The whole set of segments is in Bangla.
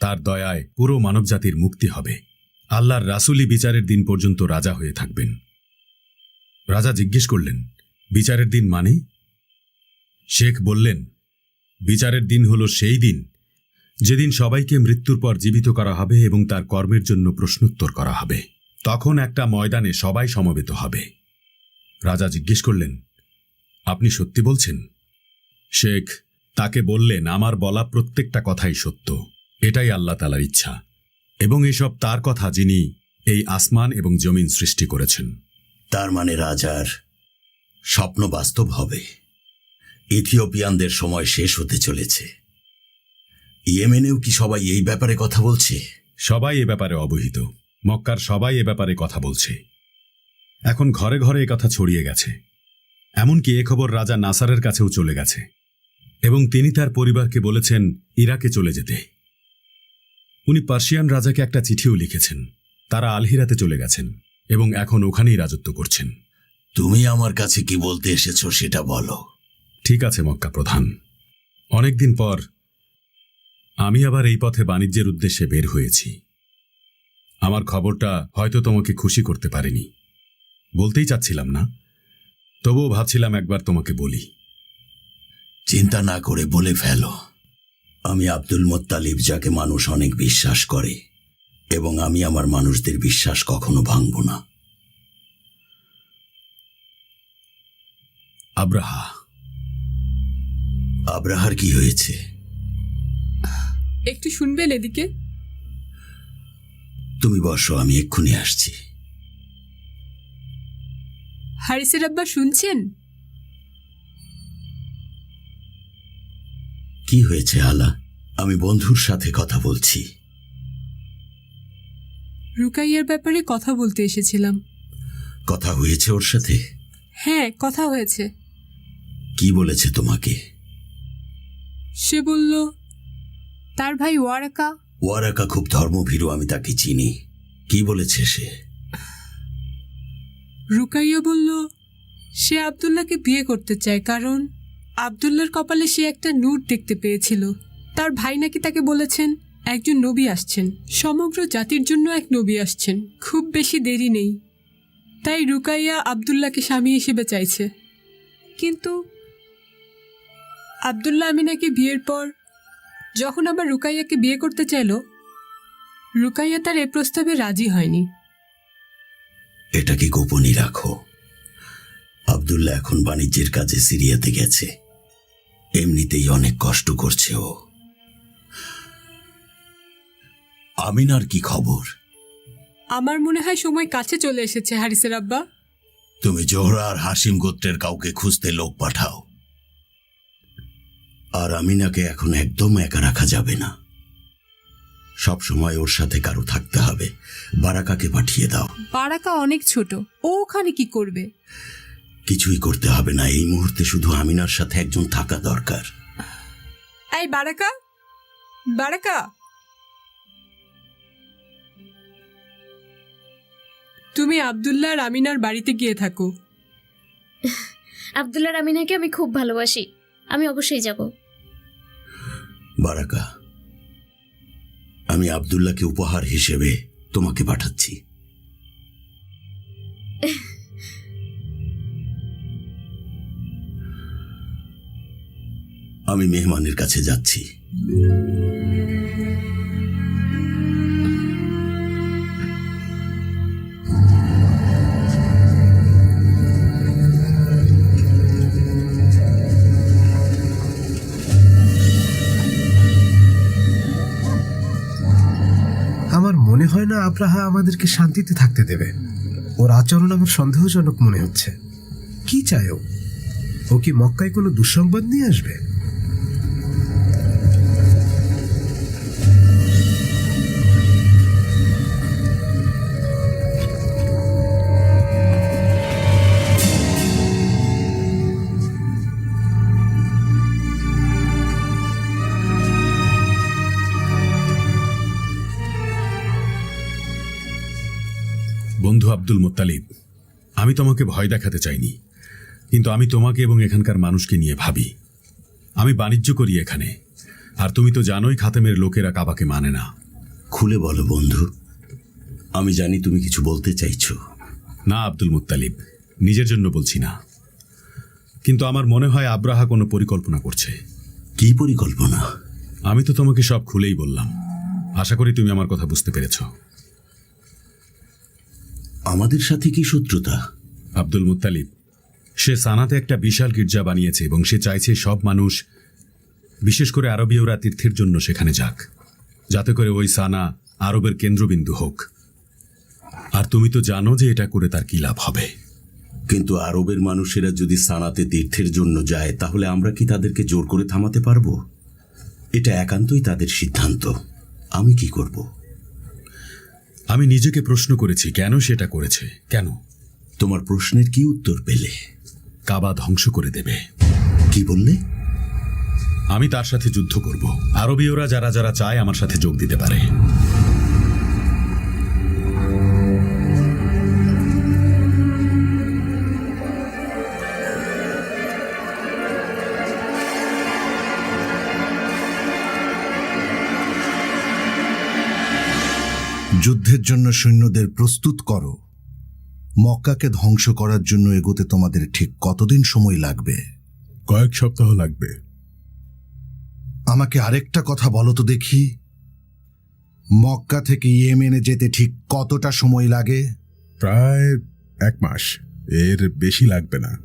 তার দয়ায় পুরো মানবজাতির মুক্তি হবে। আল্লাহর রাসুলি বিচারের দিন পর্যন্ত রাজা হয়ে থাকবেন। রাজা জিজ্ঞেস করলেন, বিচারের দিন মানে শেখ বললেন, বিচারের দিন হল সেই দিন যেদিন সবাইকে মৃত্যুর পর জীবিত করা হবে এবং তার কর্মের জন্য প্রশ্নোত্তর করা হবে। তখন একটা ময়দানে সবাই সমবেত হবে। রাজা জিজ্ঞেস করলেন, আপনি সত্যি বলছেন? শেখ তাকে বললেন, আমার বলা প্রত্যেকটা কথাই সত্য। এটাই আল্লাহ তালার ইচ্ছা। এবং এসব তার কথা যিনি এই আসমান এবং জমিন সৃষ্টি করেছেন। তার মানে রাজার স্বপ্ন বাস্তব হবে। ইথিওপিয়ানদের সময় শেষ হতে চলেছে। ইয়েমেনেও কি সবাই এই ব্যাপারে কথা বলছে? সবাই এ ব্যাপারে অবহিত। মক্কার সবাই এ ব্যাপারে কথা বলছে। এখন ঘরে ঘরে এ কথা ছড়িয়ে গেছে। এমনকি এ খবর রাজা নাসারের কাছেও চলে গেছে। এবং তিনি তার পরিবারকে বলেছেন ইরাকে চলে যেতে। উনি পার্সিয়ান রাজাকে একটা চিঠিও লিখেছেন। তারা আলহিরাতে চলে গেছেন এবং এখন ওখানেই রাজত্ব করছেন। তুমি আমার কাছে কি বলতে এসেছ সেটা বলো। ঠিক আছে মক্কা প্রধান। অনেকদিন পর আমি আবার এই পথে বাণিজ্যের উদ্দেশ্যে বের হয়েছি। আমার খবরটা হয়তো তোমাকে খুশি করতে পারেনি। বলতেই চাচ্ছিলাম না তবুও ভাবছিলাম একবার তোমাকে বলি। চিন্তা না করে বলে ফেলো। আমি আব্দুল মোত্তালিব যাকে মানুষ অনেক বিশ্বাস করে এবং আমি আমার মানুষদের বিশ্বাস কখনো ভাঙব না। আব্রাহা। আব্রাহার কি হয়েছে? একটু শুনবেন এদিকে। তুমি বসো আমি এক্ষুনি আসছি। হারিসের আব্বা শুনছেন? কি হয়েছে আলা? আমি বন্ধুর সাথে কথা বলছি। রুকাইয়ার ব্যাপারে কথা বলতে এসেছিলাম। কথা হয়েছে ওর সাথে? হ্যাঁ কথা হয়েছে। কি বলেছে তোমাকে? সে বলল তার ভাই ওয়ারাকা। ওয়ারাকা খুব ধর্মভীরু আমি তাকে চিনি। কি বলেছে সে? রুকাইয়া বলল সে আবদুল্লাহকে বিয়ে করতে চায় কারণ আবদুল্লার কপালে সে একটা নূর দেখতে পেয়েছিল। তার ভাই নাকি তাকে বলেছেন, একজন নবী আসছেন। সমগ্র জাতির জন্য এক নবী আসছেন। খুব বেশি দেরি নেই। তাই রুকাইয়া আবদুল্লাহকে স্বামী হিসেবে চাইছে। কিন্তু আবদুল্লাহ আমিনাকে বিয়ের পর যখন আবার রুকাইয়াকে বিয়ে করতে চাইল, রুকাইয়া তার এ প্রস্তাবে রাজি হয়নি। এটাকে গোপনই রাখো? আবদুল্লাহ এখন বাণিজ্যের কাজে সিরিয়াতে গেছে। এমনিতেই অনেক কষ্ট করছে ও। আমিনার কি খবর? আমার মনে হয় সময় কাছে চলে এসেছে হারিসের আব্বা। তুমি জোহরা আর হাসিম গোত্রের কাউকে খুঁজতে লোক পাঠাও। আর আমিনাকে এখন একদম একা রাখা যাবে না। সব সময় ওর সাথে কারও থাকতে হবে। বারাকাকে পাঠিয়ে দাও। বারাকা অনেক ছোট। ও ওখানে কি করবে? কিছুই করতে হবে না। এই মুহূর্তে শুধু আমিনার সাথে একজন থাকা দরকার। এই বারাকা বারাকা। তুমি আবদুল্লাহ আর আমিনার বাড়িতে গিয়ে থাকো। আবদুল্লাহ আমিনাকে আমি খুব ভালোবাসি। আমি অবশ্যই যাব। বারাকা আমি আবদুল্লাহকে উপহার হিসেবে তোমাকে পাঠাচ্ছি। মেহমানের কাছে যাচ্ছি। আমার মনে হয় না আব্রাহা আমাদেরকে শান্তিতে থাকতে দেবে। ওর আচরণ আমার সন্দেহজনক মনে হচ্ছে। কি চায় ও কি মক্কায় কোনো দুঃসংবাদ নিয়ে আসবে? আব্দুল মোত্তালিব আমি তোমাকে ভয় দেখাতে চাইনি কিন্তু আমি তোমাকে এবং এখানকার মানুষকে নিয়ে ভাবি। আমি বাণিজ্য করি এখানে আর তুমি তো জানোই খাতেমের লোকেরা কাবাকে মানে না। খুলে বলো বন্ধু আমি জানি তুমি কিছু বলতে চাইছো। না আব্দুল মুত্তালিব নিজের জন্য বলছি না। কিন্তু আমার মনে হয় আব্রাহা কোনো পরিকল্পনা করছে। কি পরিকল্পনা? আমি তো তোমাকে সব খুলেই বললাম। আশা করি তুমি আমার কথা বুঝতে পেরেছ। আমাদের সাথে কি শত্রুতা? আব্দুল মুত্তালিব সে সানাতে একটা বিশাল গির্জা বানিয়েছে এবং সে চাইছে সব মানুষ বিশেষ করে আরবীয়রা তীর্থের জন্য সেখানে যাক। যাতে করে ওই সানা আরবের কেন্দ্রবিন্দু হোক। আর তুমি তো জানো যে এটা করে তার কি লাভ হবে। কিন্তু আরবের মানুষেরা যদি সানাতে তীর্থের জন্য যায় তাহলে আমরা কি তাদেরকে জোর করে থামাতে পারব? এটা একান্তই তাদের সিদ্ধান্ত। আমি কি করব? আমি নিজেকে প্রশ্ন করেছি, কেন সেটা করেছে? কেন? তোমার প্রশ্নের কি উত্তর পেলে? কাবা ধ্বংস করে দেবে। কি বললে? আমি তার সাথে যুদ্ধ করব। আরবীয়রা যারা যারা চায় আমার সাথে যোগ দিতে পারে। যুদ্ধের জন্য সৈন্যদের প্রস্তুত করো। মক্কাকে ধ্বংস করার জন্য এগোতে তোমাদের ঠিক কতদিন সময় লাগবে? কয়েক সপ্তাহ লাগবে। আমাকে আরেকটা কথা বলো তো দেখি। মক্কা থেকে ইয়েমেনে যেতে ঠিক কতটা সময় লাগে? প্রায় এক মাস। এর বেশি লাগবে না।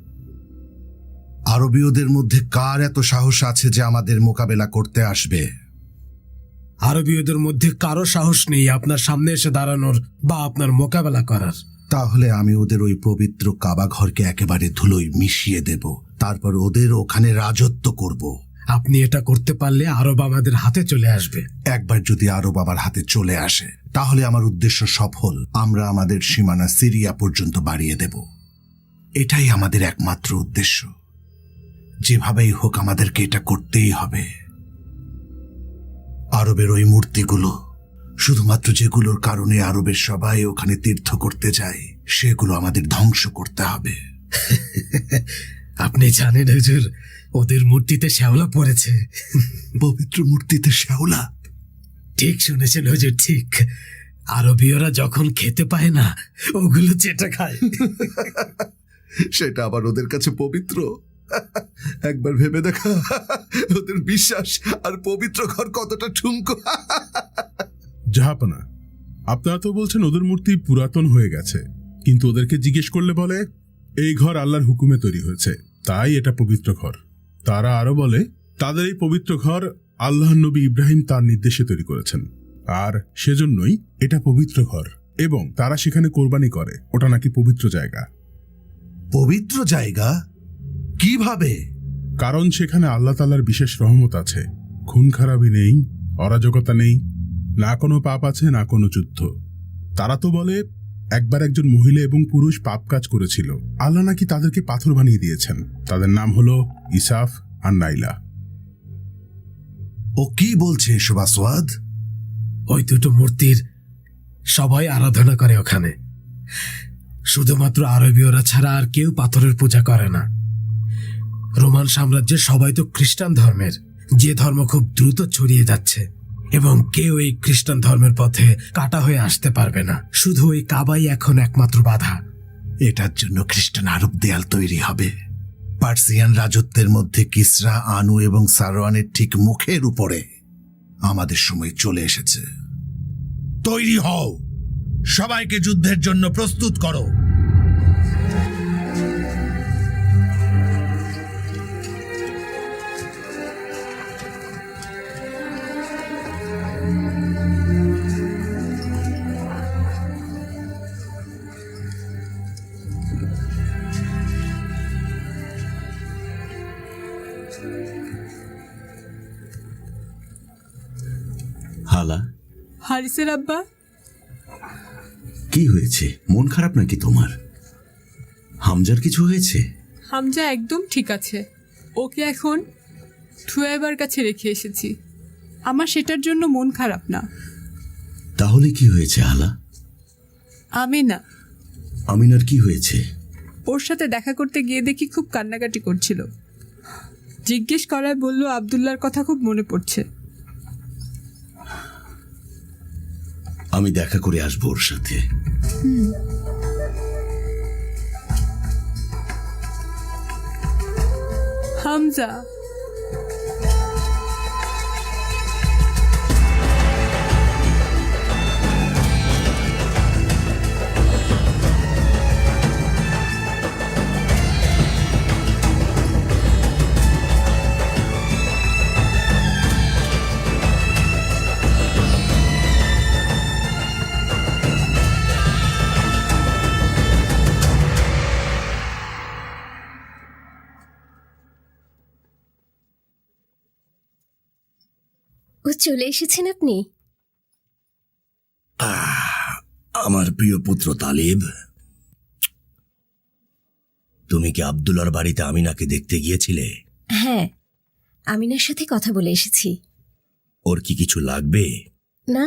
আরবীয়দের মধ্যে কার এত সাহস আছে যে আমাদের মোকাবেলা করতে আসবে? আরবীয়দের মধ্যে কারও সাহস নেই আপনার সামনে এসে দাঁড়ানোর বা আপনার মোকাবেলা করার। তাহলে আমি ওদের ওই পবিত্র কাবা ঘরকে একেবারে ধুলোয় মিশিয়ে দেব। তারপর ওদের ওখানে রাজত্ব করব। আপনি এটা করতে পারলে আরব আমাদের হাতে চলে আসবে। একবার যদি আরব আমার হাতে চলে আসে তাহলে আমার উদ্দেশ্য সফল। আমরা আমাদের সীমানা সিরিয়া পর্যন্ত বাড়িয়ে দেব। এটাই আমাদের একমাত্র উদ্দেশ্য। যেভাবেই হোক আমাদেরকে এটা করতেই হবে। আরবের ওই মূর্তিগুলো। শুধুমাত্র যেগুলোর কারণে আরবের সবাই ওখানে তীর্থ করতে যায় সেগুলো আমাদের ধ্বংস করতে হবে। আপনি জানেন হুজুর ওদের মূর্তিতে শ্যাওলা পড়েছে। পবিত্র মূর্তিতে শ্যাওলা? ঠিক শুনেছেন হুজুর ঠিক। আরবীয়রা যখন খেতে পায় না ওগুলো চেটে খায়। সেটা আবার ওদের কাছে পবিত্র? একবার ভেবে দেখা ওদের বিশ্বাস আর পবিত্র ঘর কতটা ঠুমকো জাহাপনা আপনারা তো বলছেন ওদের মূর্তি পুরাতন হয়ে গেছে কিন্তু ওদেরকে জিজ্ঞেস করলে বলে এই ঘর আল্লাহর হুকুমে তৈরি হয়েছে তাই এটা পবিত্র ঘর। তারা আরও বলে তাদের এই পবিত্র ঘর আল্লাহ নবী ইব্রাহিম তার নির্দেশে তৈরি করেছেন আর সেজন্যই এটা পবিত্র ঘর এবং তারা সেখানে কোরবানি করে ওটা নাকি পবিত্র জায়গা। পবিত্র জায়গা? কীভাবে? কারণ সেখানে আল্লাহ তালার বিশেষ রহমত আছে। খুন খারাপি নেই অরাজকতা নেই না কোনো পাপ আছে না কোনো যুদ্ধ। তারা তো বলে একবার একজন মহিলা এবং পুরুষ পাপ কাজ করেছিল। আল্লাহ নাকি তাদেরকে পাথর বানিয়ে দিয়েছেন। তাদের নাম হলো ইসাফ আর নাইলা। ও কি বলছে এসব আসওয়াদ? ওই দুটো মূর্তির সবাই আরাধনা করে ওখানে। শুধুমাত্র আরবীয়রা ছাড়া আর কেউ পাথরের পূজা করে না। রোমান সাম্রাজ্যের সবাই তো খ্রিস্টান ধর্মের। যে ধর্ম খুব দ্রুত ছড়িয়ে যাচ্ছে। এবং কেউ এই খ্রিস্টান ধর্মের পথে কাটা হয়ে আসতে পারবে না। শুধু ওই কাবাই এখন একমাত্র বাধা। এটার জন্য খ্রিস্টান আরব দেয়াল তৈরি হবে। পার্সিয়ান রাজত্বের মধ্যে কিসরা, আনু এবং সারোয়ানের ঠিক মুখের উপরে আমাদের সময় চলে এসেছে। তৈরি হও! সবাইকে যুদ্ধের জন্য প্রস্তুত করো। হারিসের আব্বা। কি হয়েছে? মন খারাপ নাকি তোমার? হামজার কিছু হয়েছে? হামজা একদম ঠিক আছে। ওকে এখন থুয়াইবার কাছে রেখে এসেছি। আমার সেটার জন্য মন খারাপ না। তাহলে কি হয়েছে হালা আমি না আমিনার কি হয়েছে? ওর সাথে দেখা করতে গিয়ে দেখি খুব কান্নাকাটি করছিল। জিজ্ঞেস করায় বলল আবদুল্লার কথা খুব মনে পড়ছে। আমি দেখা করে আসব ওর সাথে। হামজা ও চলে এসেছেন আপনি? আমার প্রিয় পুত্র তালিব তুমি কি আবদুল্লার বাড়িতে আমিনাকে দেখতে গিয়েছিলে? হ্যাঁ আমিনার সাথে কথা বলে এসেছি। ওর কি কিছু লাগবে? না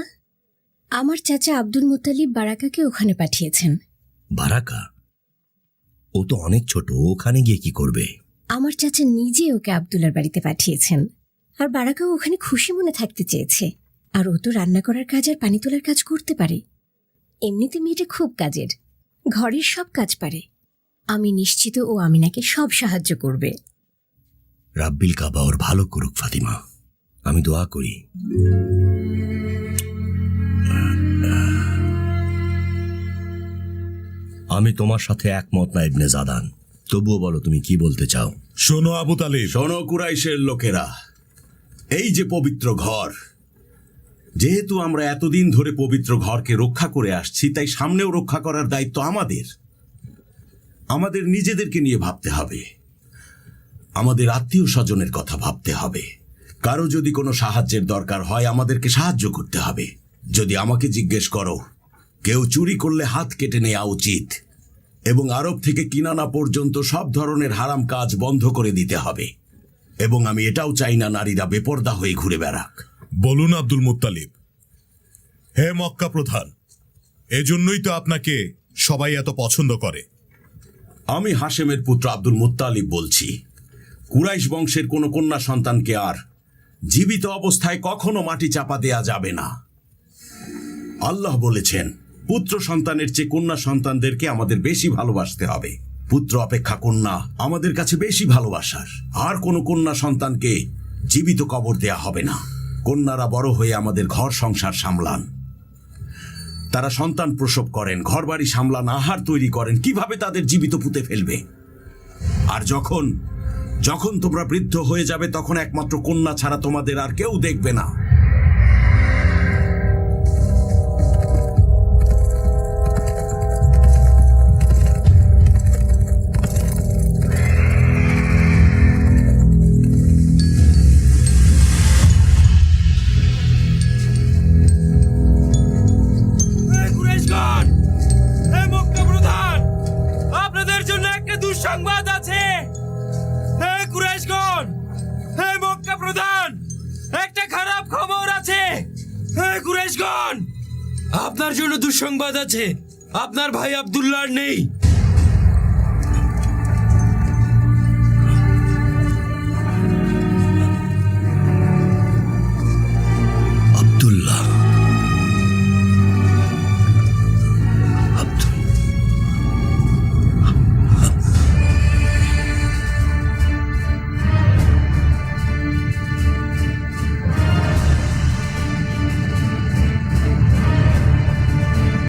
আমার চাচা আব্দুল মুতালিব বারাকাকে ওখানে পাঠিয়েছেন। বারাকা? ও তো অনেক ছোট ওখানে গিয়ে কি করবে? আমার চাচা নিজে ওকে আব্দুল্লার বাড়িতে পাঠিয়েছেন। আর বারাকাও ওখানে খুশি মনে থাকতে চেয়েছে। আর ও তো রান্না করার কাজ আর পানি তোলার কাজ করতে পারে। এমনিতে মেয়েটা খুব কাজের। ঘরের সব কাজ পারে। আমি নিশ্চিত ও আমিনাকে সব সাহায্য করবে। রাব্বিল কাবা ওর ভালো করুক ফাতিমা। আমি দোয়া করি। আমি তোমার সাথে একমত না ইবনে জাদান। তবুও বলো তুমি কি বলতে চাও? শোনো আবু তালিব। শোনো কুরাইশের লোকেরা। এই যে পবিত্র ঘর, যেহেতু আমরা এতদিন ধরে পবিত্র ঘরকে রক্ষা করে আসছি, তাই সামনেও রক্ষা করার দায়িত্ব আমাদের। আমাদের নিজেদেরকে নিয়ে ভাবতে হবে। আমাদের আত্মীয় স্বজনের কথা ভাবতে হবে। কারও যদি কোনো সাহায্যের দরকার হয়, আমাদেরকে সাহায্য করতে হবে। যদি আমাকে জিজ্ঞেস করো, কেউ চুরি করলে হাত কেটে নেওয়া উচিত, এবং আরব থেকে কিনানা পর্যন্ত সব ধরনের হারাম কাজ বন্ধ করে দিতে হবে। এবং আমি এটাও চাই না নারীরা বেপর্দা হয়ে ঘুরে বেড়াক। বলুন আব্দুল মুত্তালিব। হে মক্কা প্রধান এজন্যই তো আপনাকে সবাই এত পছন্দ করে। আমি হাশেমের পুত্র আব্দুল মুত্তালিব বলছি কুরাইশ বংশের কোনো কন্যা সন্তানকে আর জীবিত অবস্থায় কখনো মাটি চাপা দেয়া যাবে না। আল্লাহ বলেছেন পুত্র সন্তানের চেয়ে কন্যা সন্তানদেরকে আমাদের বেশি ভালোবাসতে হবে। পুত্র অপেক্ষা কন্যা, আমাদের কাছে বেশি ভালোবাসার। আর কোনো কন্যা সন্তানকে জীবিত কবর দেয়া হবে না। কন্যারা বড় হয়ে আমাদের ঘর সংসার সামলান। তারা সন্তান প্রসব করেন, ঘরবাড়ি সামলান, আহার তৈরি করেন, কীভাবে তাদের জীবিত পুঁতে ফেলবে? আর যখন যখন তোমরা বৃদ্ধ হয়ে যাবে, তখন একমাত্র কন্যা ছাড়া তোমাদের আর কেউ দেখবে না। আছে আপনার ভাই আব্দুল্লাহ নেই।